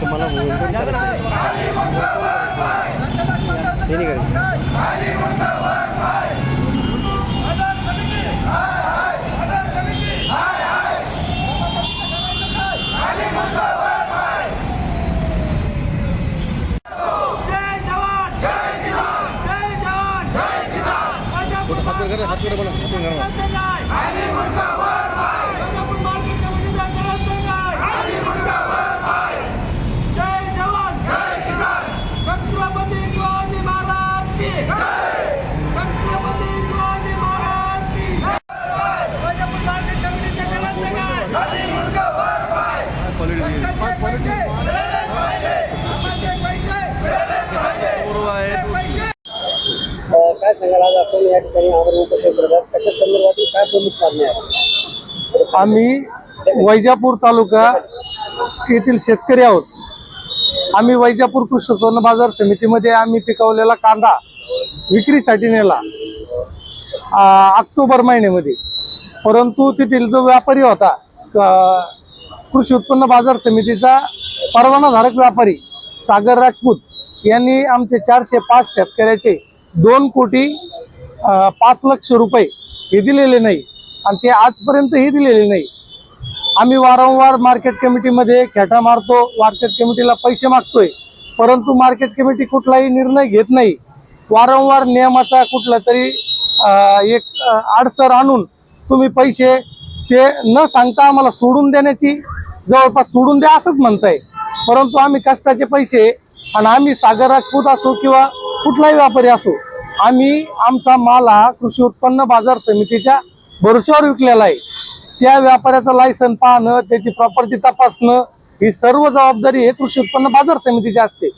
तुम्हाला करायचं हे नाही करायचं. हात करा, हात वर बोला, हात वर काय सांगाल? आज आपण या ठिकाणी आमरण त्याच्या संदर्भातील काय प्रमुख कारणे आहेत? आम्ही वैजापूर तालुका येथील शेतकरी आहोत. आम्ही वैजापूर कृषी उत्पन्न बाजार समितीमध्ये आम्ही पिकवलेला कांदा विक्रीसाठी नेला ऑक्टोबर महिन्यामध्ये. परंतु तेथील जो व्यापारी होता कृषी उत्पन्न बाजार समितीचा परवानाधारक व्यापारी सागर राजपूत यांनी आमचे चारशे पाच शेतकऱ्याचे दोन कोटी पाच लक्ष रुपये हे दिलेले नाही आणि ते आजपर्यंतही दिलेले नाही. आम्ही वारंवार मार्केट कमिटीमध्ये खेटा मारतो मार्केट कमिटीला पैसे मागतोय परंतु मार्केट कमिटी कुठलाही निर्णय घेत नाही. वारंवार नियमाचा कुठला तरी एक अडसर आडसर आणून तुम्ही पैसे ते न सांगता आम्हाला सोडून देण्याची जवळपास सोडून द्या असंच म्हणताय. परंतु आम्ही कष्टाचे पैसे आणि आम्ही सागर राजपूत असो किंवा कुठलाही व्यापारी असो आम्ही आमचा माल हा कृषी उत्पन्न बाजार समितीच्या भरोश्यावर विकलेला आहे. त्या व्यापाऱ्याचं लायसन पाहणं त्याची प्रॉपर्टी तपासणं ही सर्व जबाबदारी हे कृषी उत्पन्न बाजार समितीची असते.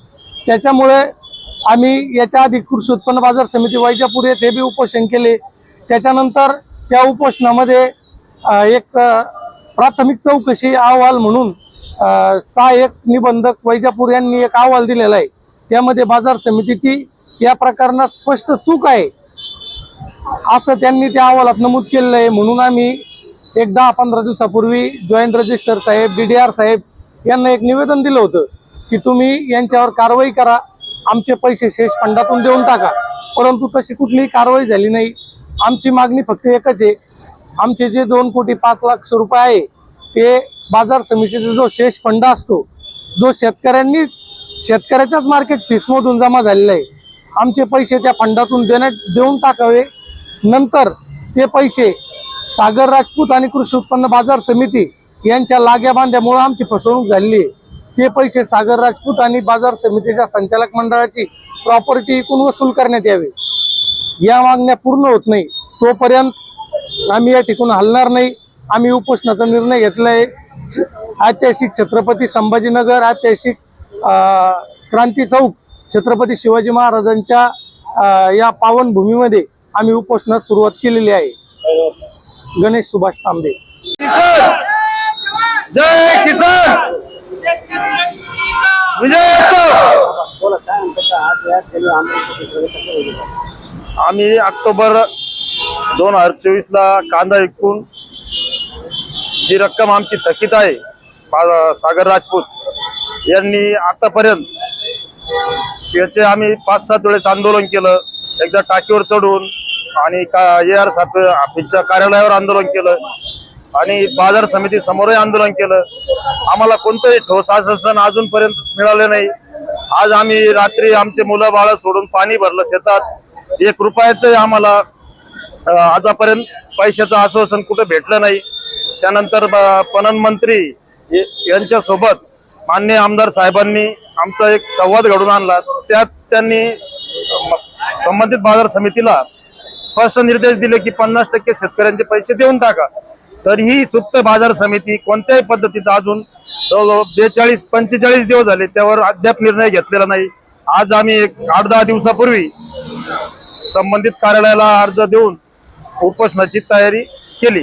त्याच्यामुळे आम्ही याच्या आधी कृषी उत्पन्न बाजार समिती वैजापूर येथे बी उपोषण केले. त्याच्यानंतर त्या उपोषणामध्ये एक प्राथमिक चौकशी अहवाल म्हणून सहाय्यक निबंधक वैजापूर यांनी एक अहवाल दिलेला आहे. त्यामध्ये बाजार समितीची या प्रकरणात स्पष्ट चूक आहे. असं त्यांनी त्या अहवालात नमूद केलेलं आहे. म्हणून आम्ही एक दहा पंधरा दिवसापूर्वी जॉईंट रजिस्टर साहेब डी डी आर साहेब यांना एक निवेदन दिलं होतं की तुम्ही यांच्यावर कारवाई करा. आमचे पैसे शेष फंडातून देऊन टाका. परंतु तशी कुठलीही कारवाई झाली नाही. आमची मागणी फक्त एकच आहे. आमचे जे दोन कोटी पाच लाख रुपये आहे ते बाजार समितीचा जो शेष फंड असतो जो शेतकऱ्यांनीच शेतकऱ्याच्याच मार्केट फीसमधून जमा झालेला आहे. आमचे पैसे त्या फंडातून देण्यात देऊन टाकावे. नंतर ते पैसे सागर राजपूत आणि कृषी उत्पन्न बाजार समिती यांच्या लाग्या बांध्यामुळे आमची फसवणूक झालेली आहे. ते पैसे सागर राजपूत आणि बाजार समितीच्या संचालक मंडळाची प्रॉपर्टी एकूण वसूल करण्यात यावे. या मागण्या पूर्ण होत नाही. तोपर्यंत आम्ही या ठिकाण हलणार नाही. आम्ही उपोषणाचा निर्णय घेतला आहे. ऐतिहासिक छत्रपती संभाजीनगर ऐतिहासिक क्रांती चौक छत्रपती शिवाजी महाराजांच्या या पावनभूमीमध्ये आम्ही उपोषणास सुरुवात केलेली आहे. गणेश सुभाष तांबे. जय किसान! विजय आम्ही ऑक्टोबर दोन हजार चोवीस ला कांदा विकून जी रक्कम आमची थकीत आहे सागर राजपूत यांनी आतापर्यंत याचे आम्ही पाच सात वेळेस आंदोलन केलं. एकदा टाकीवर चढून आणि का ए आर ऑफिसच्या कार्यालयावर आंदोलन केलं. आणि बाजार समिती समोरही आंदोलन केलं. आम्हाला कोणतंही ठोस आश्वासन अजूनपर्यंत मिळालं नाही. आज आम्ही रात्री आमचे मुलं बाळ सोडून पाणी भरलं शेतात. एक रुपयाचंही आम्हाला आजपर्यंत पैशाचं आश्वासन कुठं भेटलं नाही. त्यानंतर ब- पणन मंत्री यांच्यासोबत मान्य आमदार साहेबांनी आमचा एक संवाद घडून आणला. त्यात त्यांनी संबंधित बाजार समितीला स्पष्ट निर्देश दिले की पन्नास टक्के शेतकऱ्यांचे पैसे देऊन टाका. तर ही सुप्त बाजार समिती कोणत्याही पद्धतीचा अजून जवळजवळ बेचाळीस पंचेचाळीस दिवस झाले त्यावर अद्याप निर्णय घेतलेला नाही. आज आम्ही एक आठ दहा दिवसापूर्वी संबंधित कार्यालयाला अर्ज देऊन उपोषणाची तयारी केली.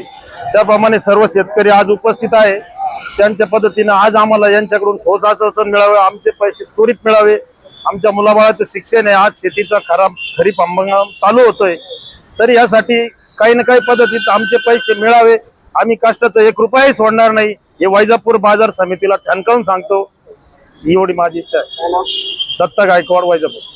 त्याप्रमाणे सर्व शेतकरी आज उपस्थित आहे. त्यांच्या पद्धतीनं आज आम्हाला यांच्याकडून ठोस आश्वासन मिळावे आमचे पैसे त्वरित मिळावे. आमच्या मुलाबाळाचं शिक्षण आहे आज शेतीचा खराब खरीप हंगाम चालू होतोय. तर यासाठी काही ना काही पद्धतीत आमचे पैसे मिळावे. आम्ही कष्टाचं एक रुपयाही सोडणार नाही. हे वैजापूर बाजार समितीला ठणकावून सांगतो. ही एवढी माझी इच्छा आहे. दत्ता गायकवाड वैजापूर.